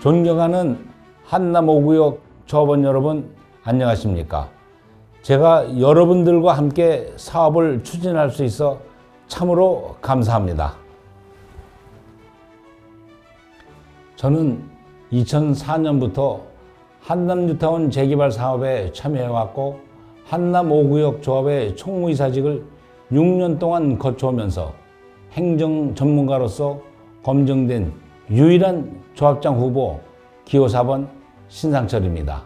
존경하는 한남 5구역 조합원 여러분 안녕하십니까? 제가 여러분들과 함께 사업을 추진할 수 있어 참으로 감사합니다. 저는 2004년부터 한남 뉴타운 재개발 사업에 참여해왔고 한남 5구역 조합의 총무이사직을 6년 동안 거쳐오면서 행정 전문가로서 검증된 유일한 조합장 후보 기호 4번 신상철입니다.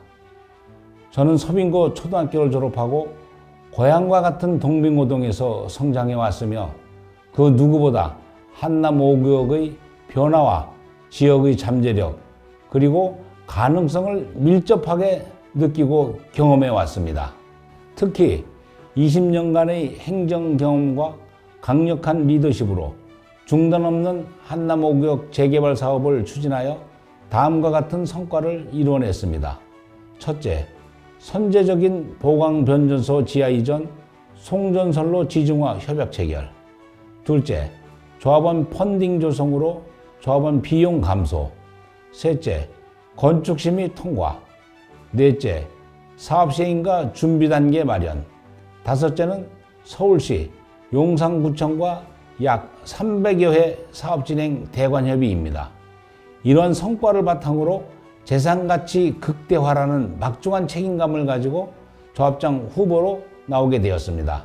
저는 서빙고 초등학교를 졸업하고 고향과 같은 동빙고동에서 성장해 왔으며 그 누구보다 한남 5구역의 변화와 지역의 잠재력 그리고 가능성을 밀접하게 느끼고 경험해 왔습니다. 특히 20년간의 행정 경험과 강력한 리더십으로 중단 없는 한남 5구역 재개발 사업을 추진하여 다음과 같은 성과를 이뤄냈습니다. 첫째, 선제적인 보강 변전소 지하 이전, 송전선로 지중화 협약 체결. 둘째, 조합원 펀딩 조성으로 조합원 비용 감소. 셋째, 건축 심의 통과. 넷째, 사업 시행과 준비 단계 마련. 다섯째는 서울시 용산구청과 약 300여 회 사업 진행 대관 협의입니다. 이러한 성과를 바탕으로 재산가치 극대화라는 막중한 책임감을 가지고 조합장 후보로 나오게 되었습니다.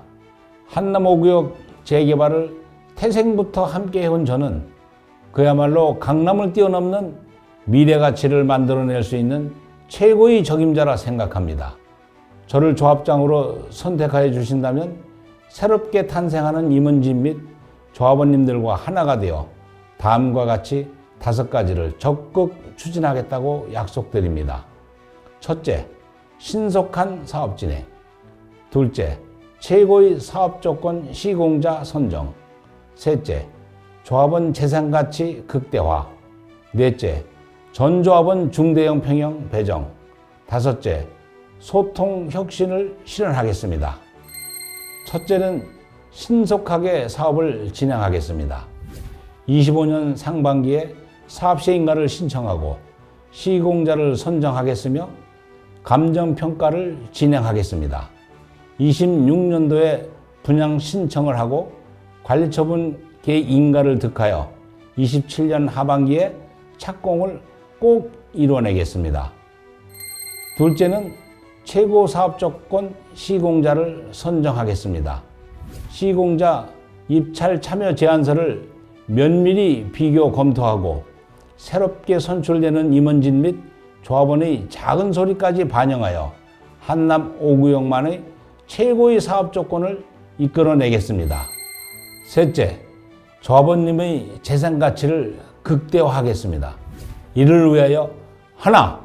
한남 5구역 재개발을 태생부터 함께 해온 저는 그야말로 강남을 뛰어넘는 미래 가치를 만들어낼 수 있는 최고의 적임자라 생각합니다. 저를 조합장으로 선택하여 주신다면 새롭게 탄생하는 임원진 및 조합원님들과 하나가 되어 다음과 같이 다섯 가지를 적극 추진하겠다고 약속드립니다. 첫째, 신속한 사업 진행. 둘째, 최고의 사업 조건 시공자 선정. 셋째, 조합원 재산 가치 극대화. 넷째, 전조합원 중대형 평형 배정. 다섯째, 소통 혁신을 실현하겠습니다. 첫째는 신속하게 사업을 진행하겠습니다. 25년 상반기에 사업 시행가를 신청하고 시공자를 선정하겠으며 감정 평가를 진행하겠습니다. 26년도에 분양 신청을 하고 관리처분 계 인가를 득하여 27년 하반기에 착공을 꼭 이뤄내겠습니다. 둘째는 최고 사업 조건 시공자를 선정하겠습니다. 시공자 입찰 참여 제안서를 면밀히 비교 검토하고 새롭게 선출되는 임원진 및 조합원의 작은 소리까지 반영하여 한남 5구역만의 최고의 사업 조건을 이끌어내겠습니다. 셋째, 조합원님의 재산 가치를 극대화하겠습니다. 이를 위하여 하나,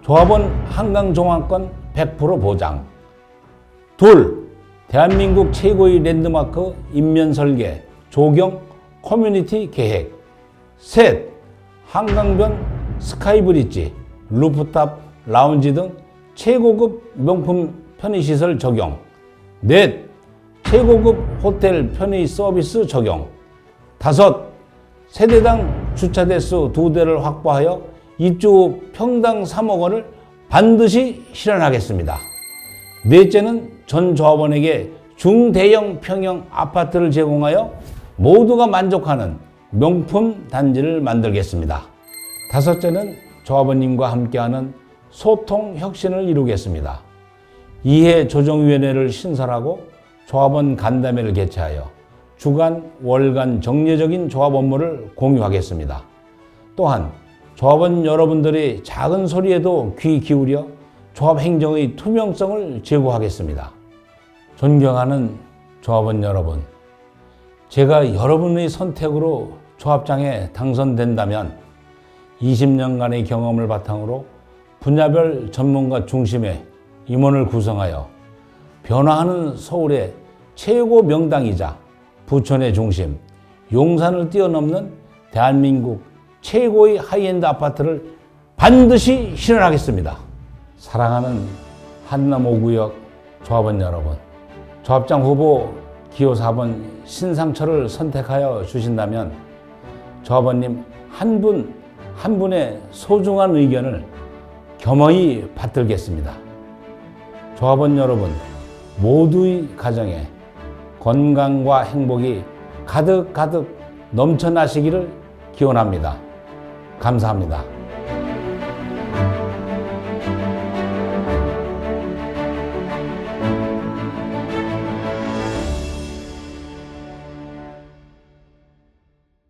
조합원 한강 종합권 100% 보장. 둘, 대한민국 최고의 랜드마크 인면 설계, 조경, 커뮤니티 계획. 셋, 한강변 스카이브리지, 루프탑, 라운지 등 최고급 명품 편의시설 적용. 넷, 최고급 호텔 편의 서비스 적용. 다섯, 세대당 주차 대수 두 대를 확보하여 입주 후 평당 3억 원을 반드시 실현하겠습니다. 넷째는 전 조합원에게 중대형 평형 아파트를 제공하여 모두가 만족하는 명품 단지를 만들겠습니다. 다섯째는 조합원님과 함께하는 소통 혁신을 이루겠습니다. 이해 조정위원회를 신설하고 조합원 간담회를 개최하여 주간, 월간 정례적인 조합 업무를 공유하겠습니다. 또한 조합원 여러분들의 작은 소리에도 귀 기울여 조합 행정의 투명성을 제고하겠습니다. 존경하는 조합원 여러분, 제가 여러분의 선택으로 조합장에 당선된다면 20년간의 경험을 바탕으로 분야별 전문가 중심의 임원을 구성하여 변화하는 서울의 최고 명당이자 부천의 중심, 용산을 뛰어넘는 대한민국 최고의 하이엔드 아파트를 반드시 실현하겠습니다. 사랑하는 한남 5구역 조합원 여러분, 조합장 후보 기호 4번 신상철을 선택하여 주신다면 조합원님 한 분 한 분의 소중한 의견을 겸허히 받들겠습니다. 조합원 여러분, 모두의 가정에 건강과 행복이 가득가득 넘쳐나시기를 기원합니다. 감사합니다.